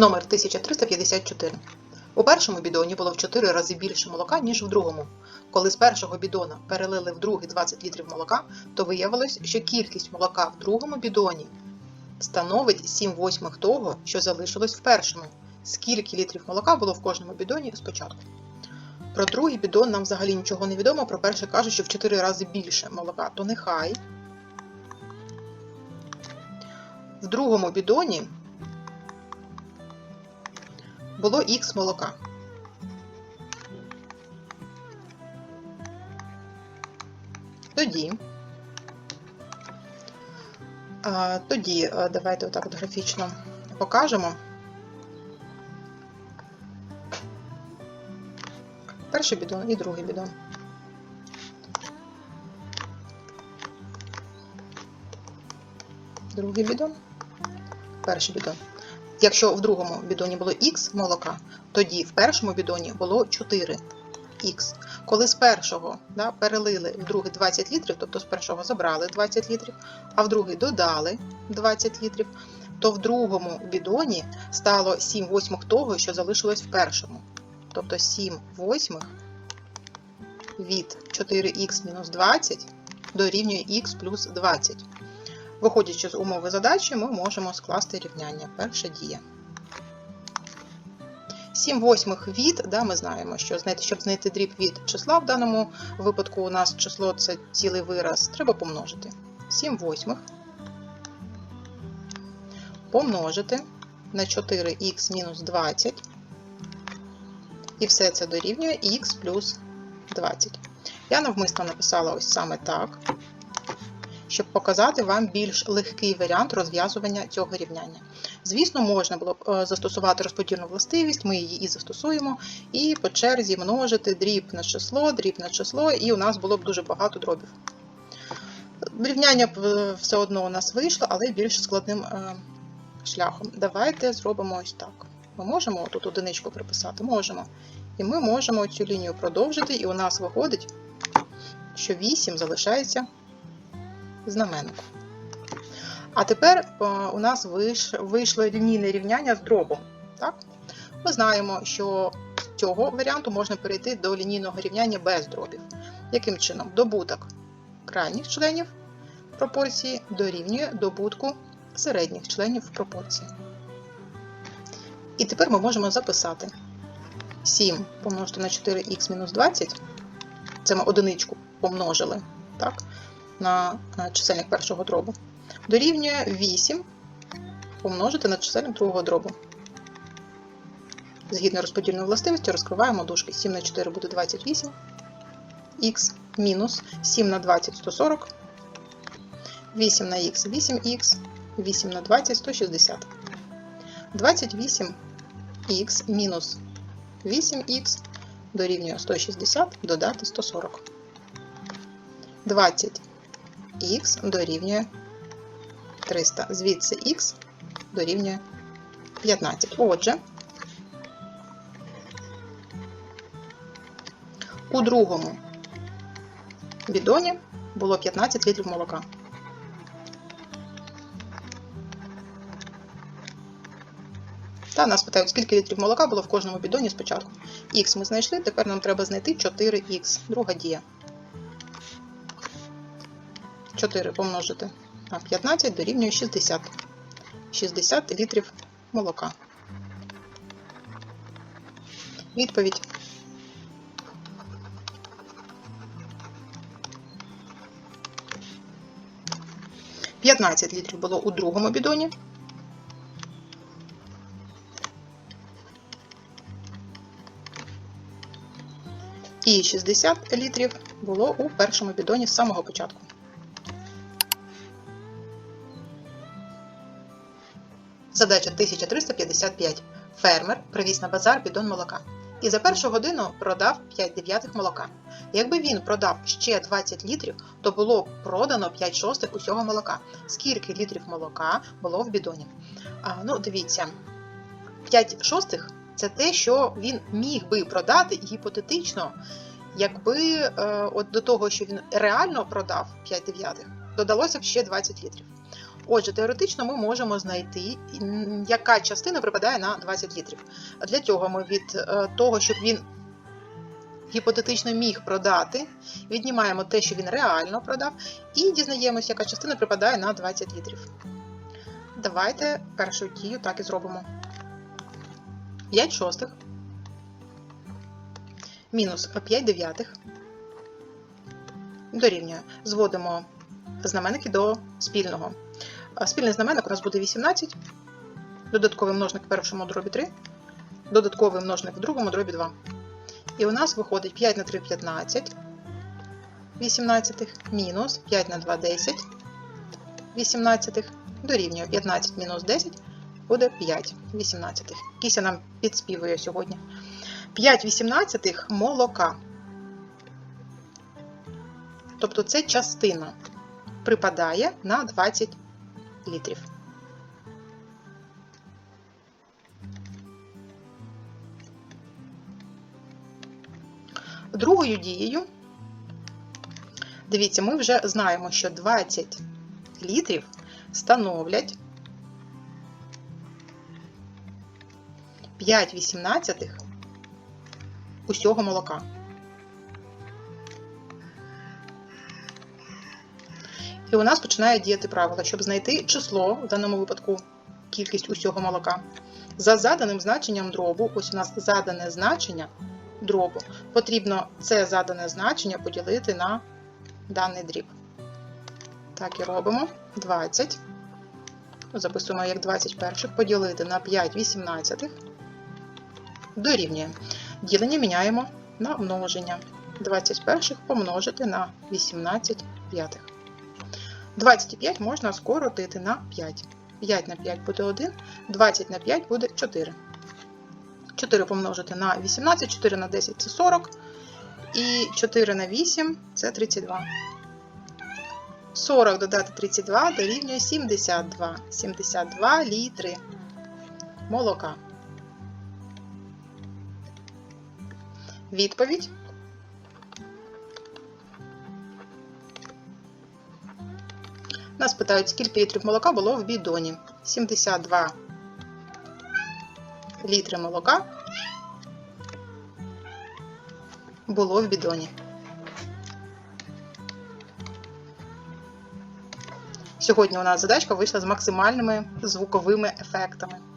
Номер 1354. У першому бідоні було в 4 рази більше молока, ніж в другому. Коли з першого бідона перелили в другий 20 літрів молока, то виявилось, що кількість молока в другому бідоні становить 7 восьмих того, що залишилось в першому. Скільки літрів молока було в кожному бідоні спочатку? Про другий бідон нам взагалі нічого не відомо. Про перший кажуть, що в 4 рази більше молока, то нехай. В другому бідоні було х молока. Тоді, тоді давайте отак от графічно покажемо. Перший бідон і другий бідон. Другий бідон, перший бідон. Якщо в другому бідоні було х молока, тоді в першому бідоні було 4х. Коли з першого да, перелили в другий 20 літрів, тобто з першого забрали 20 літрів, а в другий додали 20 літрів, то в другому бідоні стало 7 восьмих того, що залишилось в першому. Тобто 7 восьмих від 4х мінус 20 дорівнює х плюс 20. Виходячи з умови задачі, ми можемо скласти рівняння. Перша дія. 7 восьмих від, да, ми знаємо, що знайти, щоб знайти дріб від числа, в даному випадку у нас число це цілий вираз, треба помножити. 7 восьмих помножити на 4х мінус 20. І все це дорівнює х плюс 20. Я навмисно написала ось саме так щоб показати вам більш легкий варіант розв'язування цього рівняння. Звісно, можна було б е, застосувати розподільну властивість, ми її і застосуємо, і по черзі множити дріб на число, дріб на число, і у нас було б дуже багато дробів. Рівняння е, все одно у нас вийшло, але більш складним е, шляхом. Давайте зробимо ось так. Ми можемо тут одиничку приписати? Можемо. І ми можемо цю лінію продовжити, і у нас виходить, що 8 залишається знаменнику. А тепер у нас вийшло лінійне рівняння з дробом. Так? Ми знаємо, що з цього варіанту можна перейти до лінійного рівняння без дробів. Яким чином? Добуток крайніх членів пропорції дорівнює добутку середніх членів пропорції. І тепер ми можемо записати 7 помножити на 4х мінус 20. Це ми одиничку помножили. так? На чисельник першого дробу, дорівнює 8 помножити на чисельник другого дробу. Згідно розподільної властивості, розкриваємо дужки. 7 на 4 буде 28, х мінус 7 на 20 140, 8 на х 8х, 8 на 20 160. 28х мінус 8х дорівнює 160 додати 140. 20 х дорівнює 300. Звідси х дорівнює 15. Отже, у другому бідоні було 15 літрів молока. Та нас питають, скільки літрів молока було в кожному бідоні спочатку. Х ми знайшли, тепер нам треба знайти 4х. Друга дія. 4 помножити на 15 дорівнює 60. 60 літрів молока. Відповідь. П'ятнадцять літрів було у другому бідоні. І 60 літрів було у першому бідоні з самого початку. Задача 1355. Фермер привіз на базар бідон молока. І за першу годину продав 5 дев'ятих молока. Якби він продав ще 20 літрів, то було продано 5 шостих усього молока. Скільки літрів молока було в бідоні? А, Ну, дивіться, 5 шостих це те, що він міг би продати гіпотетично, якби е, от до того, що він реально продав 5 дев'ятих, додалося б ще 20 літрів. Отже, теоретично ми можемо знайти, яка частина припадає на 20 літрів. Для цього ми від е, того, щоб він гіпотетично міг продати, віднімаємо те, що він реально продав, і дізнаємося, яка частина припадає на 20 літрів. Давайте першу дію так і зробимо. 5 шостих мінус 5 дев'ятих дорівнює. Зводимо знаменники до спільного. Спільний знаменник у нас буде 18, додатковий множник в першому дробі 3, додатковий множник в другому дробі 2. І у нас виходить 5 на 3 15, 18, мінус 5 на 2 10, 18, дорівнює 15 мінус 10 буде 5 18. Кіся нам підспівує сьогодні. 5 18 молока. Тобто це частина припадає на 20 літрів. Другою дією, дивіться, ми вже знаємо, що 20 літрів становлять 5 18 усього молока. І у нас починає діяти правило, щоб знайти число, в даному випадку кількість усього молока. За заданим значенням дробу, ось у нас задане значення дробу, потрібно це задане значення поділити на даний дріб. Так і робимо. 20. Записуємо як 21 поділити на 5 18 дорівнює. Ділення міняємо на множення. 21 помножити на 18 п'ятих. 25 можна скоротити на 5. 5 на 5 буде 1, 20 на 5 буде 4. 4 помножити на 18, 4 на 10 це 40. І 4 на 8 це 32. 40 додати 32 дорівнює 72. 72 літри молока. Відповідь. Нас питають, скільки літрів молока було в бідоні. 72 літри молока було в бідоні. Сьогодні у нас задачка вийшла з максимальними звуковими ефектами.